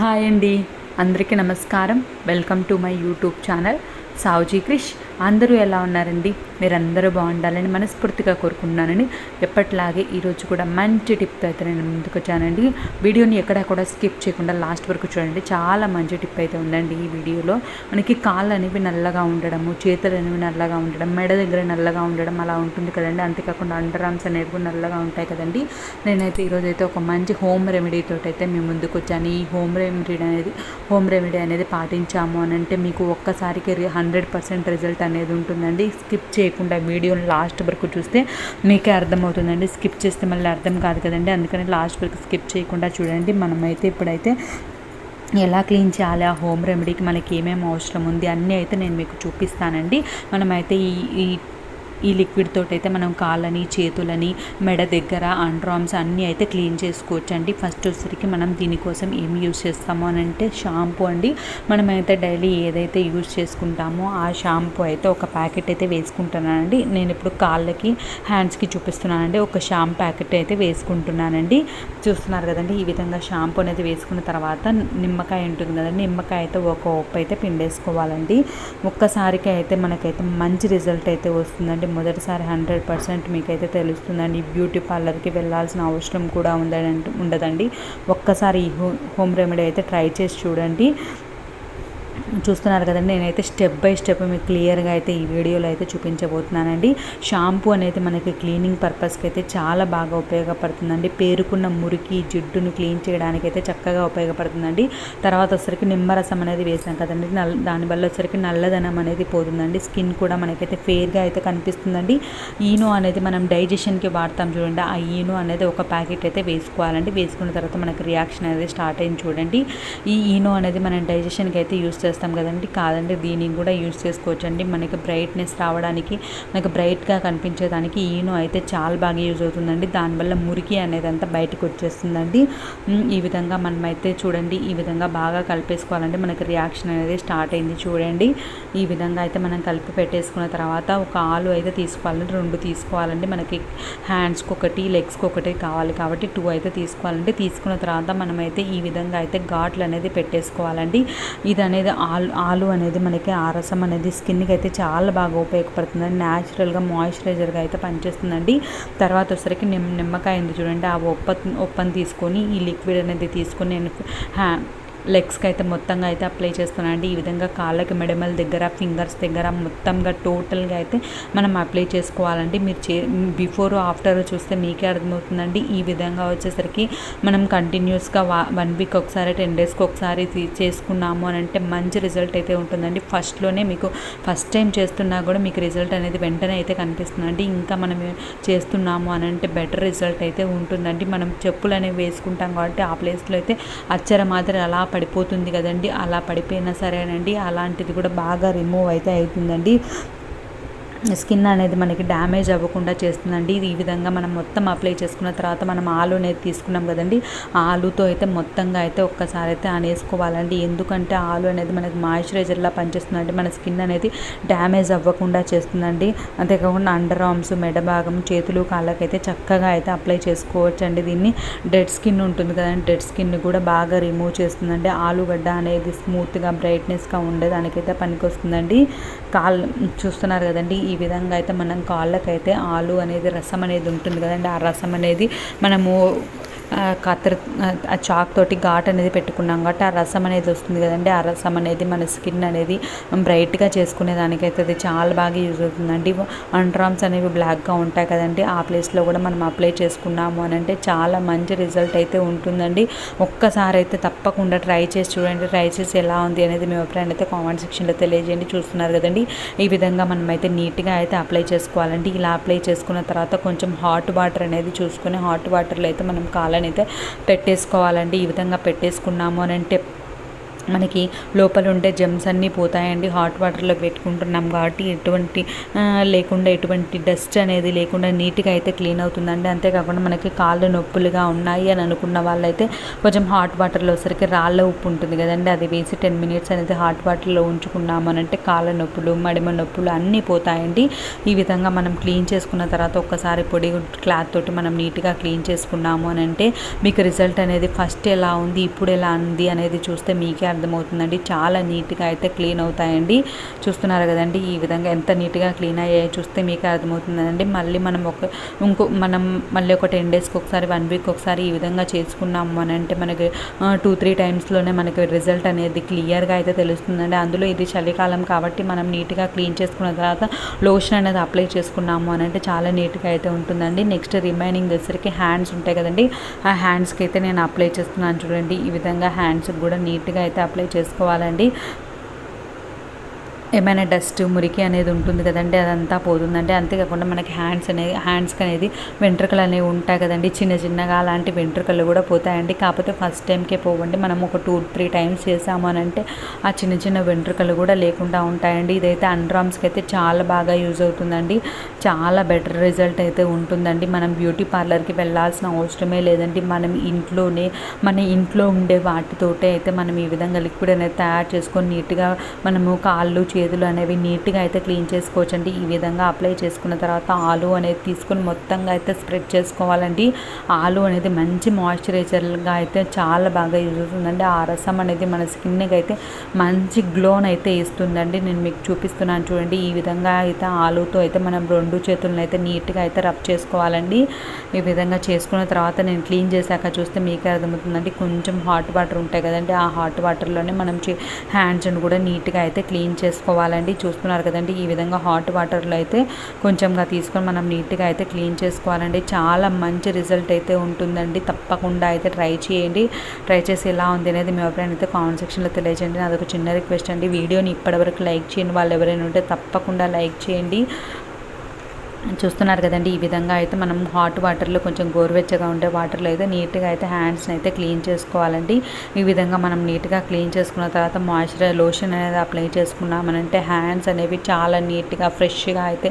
Hi అండి. అందరికీ నమస్కారం. Welcome to my YouTube channel Saoji Krish. అందరూ ఎలా ఉన్నారండి? మీరందరూ బాగుండాలని మనస్ఫూర్తిగా కోరుకుంటున్నానండి. ఎప్పటిలాగే ఈరోజు కూడా మంచి టిప్ అయితే నేను ముందుకు వచ్చానండి వీడియోని ఎక్కడ కూడా స్కిప్ చేయకుండా లాస్ట్ వరకు చూడండి. చాలా మంచి టిప్ అయితే ఉందండి ఈ వీడియోలో. మనకి కాళ్ళు అనేవి నల్లగా ఉండడము చేతులు అనేవి నల్లగా ఉండడం మెడ దగ్గర నల్లగా ఉండడం అలా ఉంటుంది కదండి. అంతేకాకుండా అండర్ ఆర్మ్స్ అనేవి కూడా నల్లగా ఉంటాయి కదండి. నేనైతే ఈరోజు అయితే ఒక మంచి హోమ్ రెమెడీ తోటి అయితే మేము ముందుకు వచ్చాను ఈ హోమ్ రెమెడీ అనేది హోమ్ రెమెడీ అనేది పాటించాము అని అంటే మీకు ఒక్కసారికి హండ్రెడ్ పర్సెంట్ రిజల్ట్ అనేది ఉంటుందండి. స్కిప్ చేయకుండా వీడియోని లాస్ట్ వరకు చూస్తే మీకే అర్థమవుతుందండి. స్కిప్ చేస్తే మళ్ళీ అర్థం కాదు కదండి. అందుకని లాస్ట్ వరకు స్కిప్ చేయకుండా చూడండి. మనమైతే ఇప్పుడైతే ఎలా క్లీన్ చేయాలి ఆ హోమ్ రెమెడీకి మనకి ఏమేమి అవసరం ఉంది అన్నీ అయితే నేను మీకు చూపిస్తానండి. మనమైతే ఈ ఈ ఈ లిక్విడ్ తోటైతే అయితే మనం కాళ్ళని చేతులని మెడ దగ్గర అండ్రామ్స్ అన్నీ అయితే క్లీన్ చేసుకోవచ్చు అండి ఫస్ట్ వచ్చేసరికి మనం దీనికోసం ఏం యూజ్ చేస్తాము అని అంటే షాంపూ అండి. మనమైతే డైలీ ఏదైతే యూజ్ చేసుకుంటామో ఆ షాంపూ అయితే ఒక ప్యాకెట్ అయితే వేసుకుంటున్నానండి. నేను ఇప్పుడు కాళ్ళకి హ్యాండ్స్కి చూపిస్తున్నానండి. ఒక షాంపూ ప్యాకెట్ అయితే వేసుకుంటున్నానండి. చూస్తున్నారు కదండి ఈ విధంగా షాంపూ అనేది వేసుకున్న తర్వాత నిమ్మకాయ ఉంటుంది కదండి. నిమ్మకాయ అయితే ఒక ఉప్పు అయితే పిండేసుకోవాలండి. ఒక్కసారికి అయితే మనకైతే మంచి రిజల్ట్ అయితే వస్తుందండి. మొదటిసారి హండ్రెడ్ పర్సెంట్ మీకైతే తెలుస్తుందండి. బ్యూటీ పార్లర్కి వెళ్ళాల్సిన అవసరం కూడా ఉందని ఉండదండి. ఒక్కసారి ఈ హోమ్ రెమెడీ అయితే ట్రై చేసి చూడండి. చూస్తున్నారు కదండి. నేనైతే స్టెప్ బై స్టెప్ మీకు క్లియర్గా అయితే ఈ వీడియోలో అయితే చూపించబోతున్నానండి. షాంపూ అనేది మనకి క్లీనింగ్ పర్పస్కి అయితే చాలా బాగా ఉపయోగపడుతుందండి. పేరుకున్న మురికి జిడ్డును క్లీన్ చేయడానికి అయితే చక్కగా ఉపయోగపడుతుందండి. తర్వాత వచ్చరికి నిమ్మరసం అనేది వేసాం కదండి. నల్ దానివల్ల వచ్చరికి నల్లదనం అనేది పోతుందండి. స్కిన్ కూడా మనకైతే ఫేర్గా అయితే కనిపిస్తుందండి. ఈనో అనేది మనం డైజెషన్కి వాడతాం చూడండి. ఆ ఈనో అనేది ఒక ప్యాకెట్ అయితే వేసుకోవాలండి. వేసుకున్న తర్వాత మనకి రియాక్షన్ అనేది స్టార్ట్ అయింది చూడండి. ఈ ఈనో అనేది మనం డైజెషన్కి అయితే యూస్ చేస్తాం కదండి. కాదండి దీనికి కూడా యూస్ చేసుకోవచ్చు అండి మనకి బ్రైట్నెస్ రావడానికి మనకి బ్రైట్గా కనిపించేదానికి ఈనో అయితే చాలా బాగా యూజ్ అవుతుందండి. దానివల్ల మురికి అనేది అంతా బయటకు వచ్చేస్తుందండి. ఈ విధంగా మనమైతే చూడండి ఈ విధంగా బాగా కలిపేసుకోవాలంటే మనకి రియాక్షన్ అనేది స్టార్ట్ అయింది చూడండి. ఈ విధంగా అయితే మనం కలిపి పెట్టేసుకున్న తర్వాత ఒక ఆలు అయితే తీసుకోవాలండి. రెండు తీసుకోవాలండి. మనకి హ్యాండ్స్కి ఒకటి లెగ్స్కి ఒకటి కావాలి కాబట్టి టూ అయితే తీసుకోవాలండి. తీసుకున్న తర్వాత మనమైతే ఈ విధంగా అయితే ఘాట్లు అనేది పెట్టేసుకోవాలండి. ఇది అనేది ఆలు ఆలు అనేది మనకి ఆ రసం అనేది స్కిన్కి అయితే చాలా బాగా ఉపయోగపడుతుందండి న్యాచురల్గా మాయిశ్చరైజర్గా అయితే పనిచేస్తుందండి. తర్వాత వచ్చేసరికి నిమ్ నిమ్మకాయ ఉంది చూడండి. ఆ ఒప్ప ఒప్పని తీసుకొని ఈ లిక్విడ్ అనేది తీసుకొని నేను హ్యా లెగ్స్కి అయితే మొత్తంగా అయితే అప్లై చేస్తున్నాను అండి. ఈ విధంగా కాళ్ళకి మెడమల దగ్గర ఫింగర్స్ దగ్గర మొత్తంగా టోటల్గా అయితే మనం అప్లై చేసుకోవాలండి. మీరు చే బిఫోర్ ఆఫ్టర్ చూస్తే మీకే అర్థమవుతుందండి. ఈ విధంగా వచ్చేసరికి మనం కంటిన్యూస్గా వన్ వీక్ ఒకసారి టెన్ డేస్కి ఒకసారి చేసుకున్నాము అని అంటే మంచి రిజల్ట్ అయితే ఉంటుందండి. ఫస్ట్లోనే మీకు ఫస్ట్ టైం చేస్తున్నా కూడా మీకు రిజల్ట్ అనేది వెంటనే అయితే కనిపిస్తుందండి. ఇంకా మనం చేస్తున్నాము అని అంటే బెటర్ రిజల్ట్ అయితే ఉంటుందండి. మనం చెప్పులు అనేవి వేసుకుంటాం కాబట్టి ఆ ప్లేస్లో అయితే అచ్చర మాదిరి అలా పడిపోతుంది కదండి. అలా పడిపోయినా సరేనండి. అలాంటిది కూడా బాగా రిమూవ్ అయితే అవుతుందండి. స్కిన్ అనేది మనకి డ్యామేజ్ అవ్వకుండా చేస్తుందండి. ఇది ఈ విధంగా మనం మొత్తం అప్లై చేసుకున్న తర్వాత మనం ఆలు అనేది తీసుకున్నాం కదండి. ఆలుతో అయితే మొత్తంగా అయితే ఒక్కసారి అయితే అనేసుకోవాలండి. ఎందుకంటే ఆలు అనేది మనకి మాయిశ్చరైజర్లా పనిచేస్తుందండి. మన స్కిన్ అనేది డ్యామేజ్ అవ్వకుండా చేస్తుందండి. అంతేకాకుండా అండర్ ఆర్మ్స్ మెడ భాగం చేతులు కాళ్ళకైతే చక్కగా అయితే అప్లై చేసుకోవచ్చు అండి దీన్ని డెడ్ స్కిన్ ఉంటుంది కదండి. డెడ్ స్కిన్ కూడా బాగా రిమూవ్ చేస్తుందండి. ఆలుగడ్డ అనేది స్మూత్గా బ్రైట్నెస్గా ఉండేదానికైతే పనికొస్తుందండి. కాళ్ళు చూస్తున్నారు కదండి. ఈ విధంగా అయితే మనం కాళ్ళకైతే ఆలు అనేది రసం అనేది ఉంటుంది కదండి. ఆ రసం అనేది మనము కత్తెర ఆ చాక్ తోటి ఘాట్ అనేది పెట్టుకున్నాం కాబట్టి ఆ రసం అనేది వస్తుంది కదండి. ఆ రసం అనేది మన స్కిన్ అనేది బ్రైట్గా చేసుకునే దానికైతే అది చాలా బాగా యూజ్ అవుతుందండి. అండ్రామ్స్ అనేవి బ్లాక్గా ఉంటాయి కదండి. ఆ ప్లేస్లో కూడా మనం అప్లై చేసుకున్నాము అని అంటే చాలా మంచి రిజల్ట్ అయితే ఉంటుందండి. ఒక్కసారి అయితే తప్పకుండా ట్రై చేసి చూడండి. ట్రై చేసి ఎలా ఉంది అనేది మీ అభిప్రాయం అయితే కామెంట్ సెక్షన్లో తెలియజేయండి. చూస్తున్నారు కదండి. ఈ విధంగా మనం అయితే నీట్గా అయితే అప్లై చేసుకోవాలండి. ఇలా అప్లై చేసుకున్న తర్వాత కొంచెం హాట్ వాటర్ అనేది చూసుకొని హాట్ వాటర్లో అయితే మనం కాలం అయితే పెట్టేసుకోవాలండి ఈ విధంగా పెట్టేసుకున్నాము అని అంటే మనకి లోపల ఉండే జెమ్స్ అన్నీ పోతాయండి. హాట్ వాటర్లో పెట్టుకుంటున్నాం కాబట్టి ఎటువంటి లేకుండా ఎటువంటి డస్ట్ అనేది లేకుండా నీట్గా అయితే క్లీన్ అవుతుందండి. అంతేకాకుండా మనకి కాళ్ళు నొప్పులుగా ఉన్నాయి అని అనుకున్న వాళ్ళైతే కొంచెం హాట్ వాటర్లో సరికి రాళ్ళ ఉప్పు ఉంటుంది కదండి. అది వేసి టెన్ మినిట్స్ అనేది హాట్ వాటర్లో ఉంచుకున్నాము అని అంటే కాళ్ళ నొప్పులు మడిమ నొప్పులు అన్నీ పోతాయండి. ఈ విధంగా మనం క్లీన్ చేసుకున్న తర్వాత ఒక్కసారి పొడి క్లాత్ తోటి మనం నీట్గా క్లీన్ చేసుకున్నాము అని అంటే మీకు రిజల్ట్ అనేది ఫస్ట్ ఎలా ఉంది ఇప్పుడు ఎలా ఉంది అనేది చూస్తే మీకే అర్థమవుతుందండి. చాలా నీట్గా అయితే క్లీన్ అవుతాయండి. చూస్తున్నారు కదండి ఈ విధంగా ఎంత నీట్గా క్లీన్ అయ్యాయో చూస్తే మీకు అర్థమవుతుందండి. మళ్ళీ మనం ఒక ఇంకో మనం మళ్ళీ ఒక టెన్ డేస్కి ఒకసారి వన్ వీక్ ఒకసారి ఈ విధంగా చేసుకున్నాము అని అంటే మనకి టూ త్రీ టైమ్స్లోనే మనకి రిజల్ట్ అనేది క్లియర్గా అయితే తెలుస్తుందండి. అందులో ఇది చలికాలం కాబట్టి మనం నీట్గా క్లీన్ చేసుకున్న తర్వాత లోషన్ అనేది అప్లై చేసుకున్నాము అని అంటే చాలా నీట్గా అయితే ఉంటుందండి. నెక్స్ట్ రిమైనింగ్ దగ్గరికి హ్యాండ్స్ ఉంటాయి కదండి ఆ హ్యాండ్స్కి అయితే నేను అప్లై చేస్తున్నాను చూడండి. ఈ విధంగా హ్యాండ్స్కి కూడా నీట్గా అయితే అప్లై చేసుకోవాలండి. ఏమైనా డస్ట్ మురికి అనేది ఉంటుంది కదండి అదంతా పోతుందండి. అంతేకాకుండా మనకి హ్యాండ్స్ అనేది హ్యాండ్స్కి అనేది వెంట్రుకలు అనేవి ఉంటాయి కదండి. చిన్న చిన్నగా అలాంటి వెంట్రుకలు కూడా పోతాయండి. కాకపోతే ఫస్ట్ టైంకే పోవండి. మనం ఒక టూ త్రీ టైమ్స్ చేసాము అని అంటే ఆ చిన్న చిన్న వెంట్రుకలు కూడా లేకుండా ఉంటాయండి. ఇదైతే అండ్రామ్స్కి అయితే చాలా బాగా యూజ్ అవుతుందండి. చాలా బెటర్ రిజల్ట్ అయితే ఉంటుందండి. మనం బ్యూటీ పార్లర్కి వెళ్ళాల్సిన అవసరమే లేదండి. మనం ఇంట్లోనే మన ఇంట్లో ఉండే వాటితోటే అయితే మనం ఈ విధంగా లిక్విడ్ అనేది తయారు చేసుకొని నీట్గా మనము కాళ్ళు చేతులు అనేవి నీట్గా అయితే క్లీన్ చేసుకోవచ్చండి. ఈ విధంగా అప్లై చేసుకున్న తర్వాత ఆలు అనేది తీసుకుని మొత్తంగా అయితే స్ప్రెడ్ చేసుకోవాలండి. ఆలు అనేది మంచి మాయిశ్చరైజర్గా అయితే చాలా బాగా యూజ్ అవుతుందండి. ఆ రసం అనేది మన స్కిన్కి అయితే మంచి గ్లోన్ అయితే ఇస్తుందండి. నేను మీకు చూపిస్తున్నాను చూడండి. ఈ విధంగా అయితే ఆలుతో అయితే మనం రెండు చేతులను అయితే నీట్గా అయితే రబ్ చేసుకోవాలండి. ఈ విధంగా చేసుకున్న తర్వాత నేను క్లీన్ చేశాక చూస్తే మీకే అర్థమవుతుందండి. కొంచెం హాట్ వాటర్ ఉంటాయి కదండి. ఆ హాట్ వాటర్లోనే మనం హ్యాండ్స్ని కూడా నీట్గా అయితే క్లీన్ చేసుకోవాలి. చేసుకోవాలండి చూస్తున్నారు కదండి ఈ విధంగా హాట్ వాటర్లో అయితే కొంచెంగా తీసుకొని మనం నీట్గా అయితే క్లీన్ చేసుకోవాలండి. చాలా మంచి రిజల్ట్ అయితే ఉంటుందండి. తప్పకుండా అయితే ట్రై చేయండి. ట్రై చేసి ఎలా ఉంది అనేది మీ అభిప్రాయం అయితే కామెంట్ సెక్షన్లో తెలియజేయండి. అదొక చిన్న రిక్వెస్ట్ అండి. వీడియోని ఇప్పటివరకు లైక్ చేయండి వాళ్ళు ఎవరైనా ఉంటే తప్పకుండా లైక్ చేయండి. చూస్తున్నారు కదండి ఈ విధంగా అయితే మనం హాట్ వాటర్లో కొంచెం గోరువెచ్చగా ఉండే వాటర్లో అయితే నీట్గా అయితే హ్యాండ్స్ని అయితే క్లీన్ చేసుకోవాలండి. ఈ విధంగా మనం నీట్గా క్లీన్ చేసుకున్న తర్వాత మాయిశ్చరైజర్ లోషన్ అనేది అప్లై చేసుకున్నామనంటే హ్యాండ్స్ అనేవి చాలా నీట్గా ఫ్రెష్గా అయితే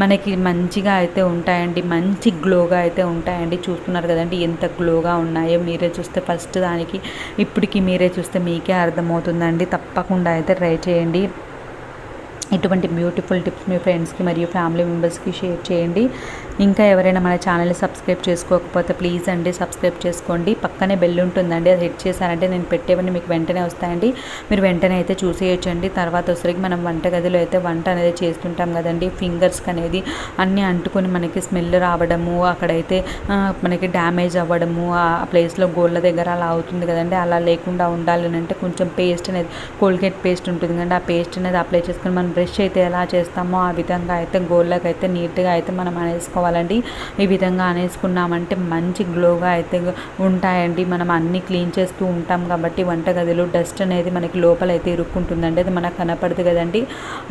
మనకి మంచిగా అయితే ఉంటాయండి. మంచి గ్లోగా అయితే ఉంటాయండి. చూస్తున్నారు కదండి ఎంత గ్లోగా ఉన్నాయో మీరే చూస్తే ఫస్ట్ దానికి ఇప్పటికి మీరే చూస్తే మీకే అర్థమవుతుందండి. తప్పకుండా అయితే ట్రై చేయండి. ఇటువంటి బ్యూటిఫుల్ టిప్స్ మీ ఫ్రెండ్స్కి మరియు ఫ్యామిలీ మెంబర్స్కి షేర్ చేయండి. ఇంకా ఎవరైనా మన ఛానల్ని సబ్స్క్రైబ్ చేసుకోకపోతే ప్లీజ్ అండి సబ్స్క్రైబ్ చేసుకోండి. పక్కనే బెల్ ఉంటుందండి అది హిట్ చేశారంటే నేను పెట్టేవన్నీ మీకు వెంటనే వస్తాయండి. మీరు వెంటనే అయితే చూసేయచ్చండి. తర్వాత వచ్చరికి మనం వంటగదిలో అయితే వంట అనేది చేస్తుంటాం కదండి. ఫింగర్స్కి అనేది అన్నీ అంటుకొని మనకి స్మెల్ రావడము అక్కడైతే మనకి డ్యామేజ్ అవ్వడము ఆ ప్లేస్లో గోళ్ళ దగ్గర అలా అవుతుంది కదండి. అలా లేకుండా ఉండాలి అంటే కొంచెం పేస్ట్ అనేది కోల్గేట్ పేస్ట్ ఉంటుంది కదండి. ఆ పేస్ట్ అనేది అప్లై చేసుకొని మనం బ్రష్ అయితే ఎలా చేస్తామో ఆ విధంగా అయితే గోళ్ళకైతే అయితే నీట్గా అయితే మనం అనేసుకోవాలి. చేసుకోవాలండి. ఈ విధంగా అనేసుకున్నామంటే మంచి గ్లోగా అయితే ఉంటాయండి. మనం అన్నీ క్లీన్ చేస్తూ ఉంటాం కాబట్టి వంటగదిలో డస్ట్ అనేది మనకి లోపల అయితే ఇరుక్కుంటుందండి. అది మనకు కనపడదు కదండి.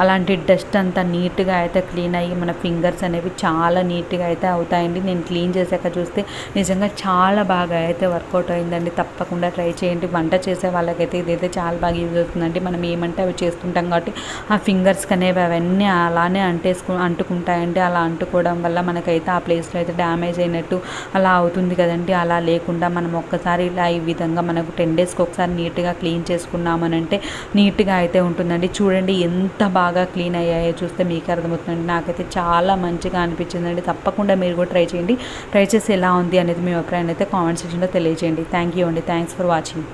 అలాంటి డస్ట్ అంతా నీట్గా అయితే క్లీన్ అయ్యి మన ఫింగర్స్ అనేవి చాలా నీట్గా అయితే అవుతాయండి. నేను క్లీన్ చేశాక చూస్తే నిజంగా చాలా బాగా అయితే వర్కౌట్ అయిందండి. తప్పకుండా ట్రై చేయండి. వంట చేసే వాళ్ళకైతే ఇదైతే చాలా బాగా యూజ్ అవుతుందండి. మనం ఏమంటే అవి చేస్తుంటాం కాబట్టి ఆ ఫింగర్స్కి అనేవి అవన్నీ అలానే అంటేసుకు అంటుకుంటాయండి. అలా అంటుకోవడం వల్ల మనకి మనకైతే ఆ ప్లేస్లో అయితే డ్యామేజ్ అయినట్టు అలా అవుతుంది కదండి. అలా లేకుండా మనం ఒక్కసారి ఇలా ఈ విధంగా మనకు టెన్ డేస్కి ఒకసారి నీట్గా క్లీన్ చేసుకున్నామనంటే నీట్గా అయితే ఉంటుందండి. చూడండి ఎంత బాగా క్లీన్ అయ్యాయో చూస్తే మీకు అర్థమవుతుందండి. నాకైతే చాలా మంచిగా అనిపించిందండి. తప్పకుండా మీరు కూడా ట్రై చేయండి. ట్రై చేసి ఎలా ఉంది అనేది మీ అభిప్రాయాన్ని అయితే కామెంట్ సెక్షన్లో తెలియజేయండి. థ్యాంక్ యూ అండి. Thanks for watching